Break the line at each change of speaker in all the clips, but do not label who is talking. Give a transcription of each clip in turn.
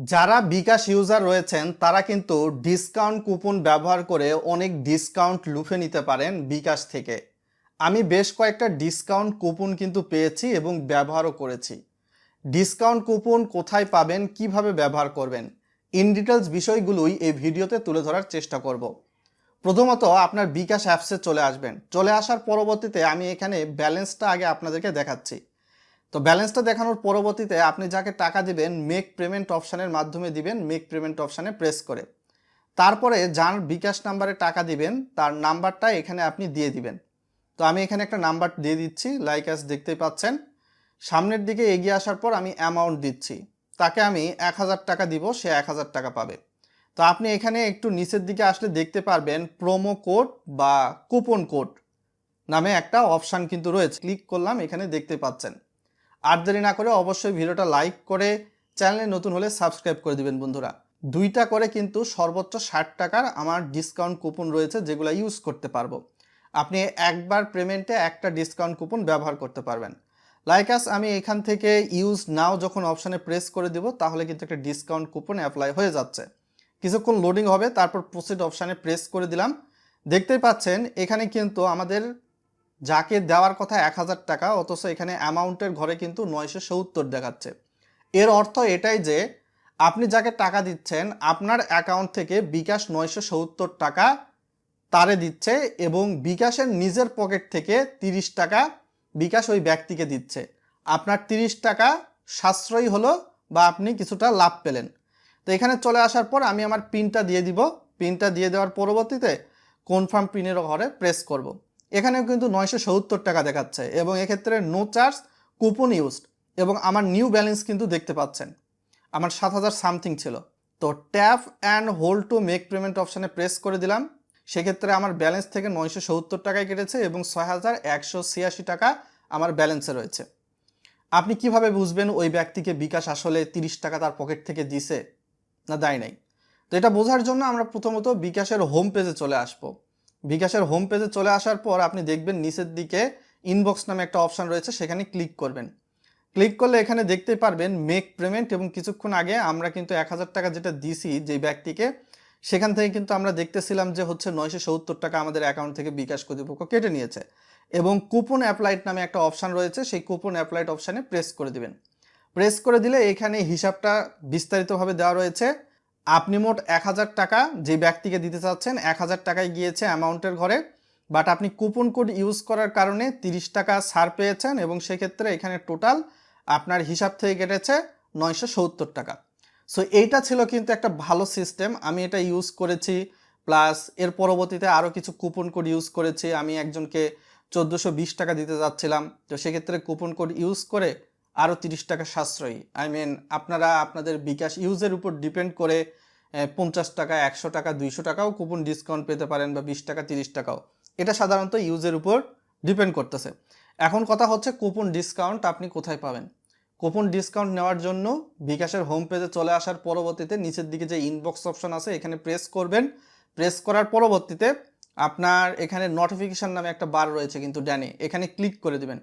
যারা বিকাশ ইউজার রয়েছেন, তারা কিন্তু ডিসকাউন্ট কুপন ব্যবহার করে অনেক ডিসকাউন্ট লুফে নিতে পারেন বিকাশ থেকে। আমি বেশ কয়েকটা ডিসকাউন্ট কুপন কিন্তু পেয়েছি এবং ব্যবহারও করেছি। ডিসকাউন্ট কুপন কোথায় পাবেন, কীভাবে ব্যবহার করবেন ইন ডিটেলস বিষয়গুলোই এই ভিডিওতে তুলে ধরার চেষ্টা করব। প্রথমত, আপনার বিকাশ অ্যাপসে চলে আসবেন। চলে আসার পরবর্তীতে আমি এখানে ব্যালেন্সটা আগে আপনাদেরকে দেখাচ্ছি। তো ব্যালেন্সটা দেখানোর পরবর্তীতে আপনি যাকে টাকা দিবেন মেক পেমেন্ট অপশানের মাধ্যমে দিবেন মেক পেমেন্ট অপশানে প্রেস করে। তারপরে যার বিকাশ নাম্বারে টাকা দিবেন, তার নাম্বারটা এখানে আপনি দিয়ে দিবেন। তো আমি এখানে একটা নাম্বার দিয়ে দিচ্ছি লাইক অ্যাস দেখতেই পাচ্ছেন। সামনের দিকে এগিয়ে আসার পর আমি অ্যামাউন্ট দিচ্ছি। তাকে আমি এক হাজার টাকা দিব, সে এক হাজার টাকা পাবে। তো আপনি এখানে একটু নিচের দিকে আসলে দেখতে পারবেন প্রোমো কোড বা কুপন কোড নামে একটা অপশান কিন্তু রয়েছে। ক্লিক করলাম, এখানে দেখতে পাচ্ছেন। আর দেরি না করে অবশ্যই ভিডিওটা লাইক করে চ্যানেলে নতুন হলে সাবস্ক্রাইব করে দিবেন বন্ধুরা। দুইটা করে কিন্তু সর্বোচ্চ ষাট টাকার আমার ডিসকাউন্ট কুপন রয়েছে যেগুলো ইউজ করতে পারব। আপনি একবার পেমেন্টে একটা ডিসকাউন্ট কুপন ব্যবহার করতে পারবেন। লাইকাস আমি এখান থেকে ইউজ নাও যখন অপশানে প্রেস করে দেব, তাহলে কিন্তু একটা ডিসকাউন্ট কুপন অ্যাপ্লাই হয়ে যাচ্ছে। কিছুক্ষণ লোডিং হবে, তারপর প্রসিড অপশানে প্রেস করে দিলাম। দেখতেই পাচ্ছেন, এখানে কিন্তু আমাদের যাকে দেওয়ার কথা এক হাজার টাকা, অথচ এখানে অ্যামাউন্টের ঘরে কিন্তু নয়শো সত্তর দেখাচ্ছে। এর অর্থ এটাই যে, আপনি যাকে টাকা দিচ্ছেন, আপনার অ্যাকাউন্ট থেকে বিকাশ নয়শো সত্তর টাকা তারে দিচ্ছে এবং বিকাশের নিজের পকেট থেকে তিরিশ টাকা বিকাশ ওই ব্যক্তিকে দিচ্ছে। আপনার তিরিশ টাকা সাশ্রয়ী হলো বা আপনি কিছুটা লাভ পেলেন। তো এখানে চলে আসার পর আমি আমার পিনটা দিয়ে দিব। পিনটা দিয়ে দেওয়ার পরবর্তীতে কনফার্ম পিনের ঘরে প্রেস করব। এখানেও কিন্তু নয়শো সত্তর টাকা দেখাচ্ছে এবং এক্ষেত্রে নো চার্জ কুপন ইউজড এবং আমার নিউ ব্যালেন্স কিন্তু দেখতে পাচ্ছেন। আমার সাত হাজার সামথিং ছিল। তো tap and hold to make payment অপশানে প্রেস করে দিলাম। সেক্ষেত্রে আমার ব্যালেন্স থেকে নয়শো সত্তর টাকায় কেটেছে এবং ছয় হাজার একশো ছিয়াশি টাকা আমার ব্যালেন্সে রয়েছে। আপনি কীভাবে বুঝবেন ওই ব্যক্তিকে বিকাশ আসলে তিরিশ টাকা তার পকেট থেকে দিছে? না দেয় নাই। তো এটা বোঝার জন্য আমরা প্রথমত বিকাশের হোম পেজে চলে আসব। বিকাশের হোম পেজে চলে আসার পর আপনি দেখবেন নিচের দিকে ইনবক্স নামে একটা অপশান রয়েছে, সেখানে ক্লিক করবেন। ক্লিক করলে এখানে দেখতে পারবেন মেক পেমেন্ট এবং কিছুক্ষণ আগে আমরা কিন্তু এক হাজার টাকা যেটা দিছি যে ব্যক্তিকে, সেখান থেকে কিন্তু আমরা দেখতেছিলাম যে হচ্ছে নয়শো সত্তর টাকা আমাদের অ্যাকাউন্ট থেকে বিকাশ কর্তৃপক্ষ কেটে নিয়েছে এবং কুপন অ্যাপ্লাইড নামে একটা অপশান রয়েছে, সেই কুপন অ্যাপ্লাইড অপশানে প্রেস করে দিবেন। প্রেস করে দিলে এখানে হিসাবটা বিস্তারিতভাবে দেওয়া রয়েছে। আপনি মোট এক হাজার টাকা যে ব্যক্তিকে দিতে চাচ্ছেন, এক হাজার টাকায় গিয়েছে অ্যামাউন্টের ঘরে, বাট আপনি কুপন কোড ইউজ করার কারণে তিরিশ টাকা ছাড় পেয়েছেন এবং সেক্ষেত্রে এখানে টোটাল আপনার হিসাব থেকে কেটেছে নয়শো সত্তর টাকা। সো এইটা ছিল কিন্তু একটা ভালো সিস্টেম আমি এটা ইউজ করেছি প্লাস এর পরবর্তীতে আরও কিছু কুপন কোড ইউজ করেছি। আমি একজনকে চোদ্দোশো বিশ টাকা দিতে যাচ্ছিলাম। তো সেক্ষেত্রে কুপন কোড ইউজ করে আরও তিরিশ টাকা সাশ্রয়ী। আই মিন আপনারা আপনাদের বিকাশ ইউজের উপর ডিপেন্ড করে পঞ্চাশ টাকা, একশো টাকা, দুইশো টাকাও কুপন ডিসকাউন্ট পেতে পারেন বা বিশ টাকা, তিরিশ টাকাও। এটা সাধারণত ইউজের উপর ডিপেন্ড করতেছে। এখন কথা হচ্ছে কুপন ডিসকাউন্ট আপনি কোথায় পাবেন? কুপন ডিসকাউন্ট নেওয়ার জন্য বিকাশের হোম পেজে চলে আসার পরবর্তীতে নিচের দিকে যে ইনবক্স অপশন আছে, এখানে প্রেস করবেন। প্রেস করার পরবর্তীতে আপনার এখানে নোটিফিকেশান নামে একটা বার রয়েছে কিন্তু ড্যানে এখানে ক্লিক করে দিবেন।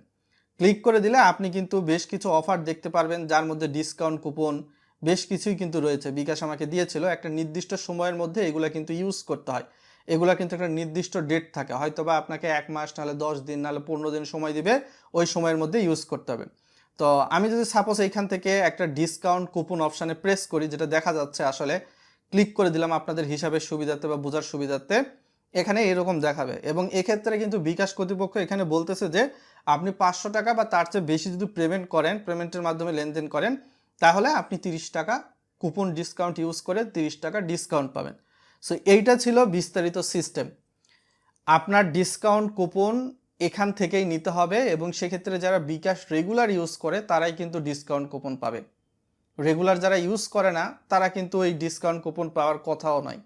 ক্লিক করে দিলে আপনি কিন্তু বেশ কিছু অফার দেখতে পারবেন, যার মধ্যে ডিসকাউন্ট কুপন বেশ কিছুই কিন্তু রয়েছে। বিকাশ আমাকে দিয়েছিল, একটা নির্দিষ্ট সময়ের মধ্যে এগুলো কিন্তু ইউজ করতে হয়। এগুলো কিন্তু একটা নির্দিষ্ট ডেট থাকে। হয়তো বা আপনাকে এক মাস, নাহলে দশ দিন, নাহলে পনেরো দিন সময় দিবে, ওই সময়ের মধ্যে ইউজ করতে হবে। তো আমি যদি সাপোজ এইখান থেকে একটা ডিসকাউন্ট কুপন অপশানে প্রেস করি, যেটা দেখা যাচ্ছে আসলে ক্লিক করে দিলাম আপনাদের হিসাবের সুবিধার্থে বা বোঝার সুবিধার্থে এখানে এরকম দেখাবে। এবং এক্ষেত্রে কিন্তু বিকাশ কর্তৃপক্ষ এখানে বলতেছে যে, আপনি পাঁচশো টাকা বা তার চেয়ে বেশি যদি পেমেন্ট করেন পেমেন্টের মাধ্যমে লেনদেন করেন, তাহলে আপনি তিরিশ টাকা কুপন ডিসকাউন্ট ইউজ করে তিরিশ টাকা ডিসকাউন্ট পাবেন। সো এইটা ছিল বিস্তারিত সিস্টেম আপনার ডিসকাউন্ট কুপন এখান থেকেই নিতে হবে এবং সেক্ষেত্রে যারা বিকাশ রেগুলার ইউজ করে, তারাই কিন্তু ডিসকাউন্ট কুপন পাবে। রেগুলার যারা ইউজ করে না, তারা কিন্তু এই ডিসকাউন্ট কুপন পাওয়ার কথাও নয়।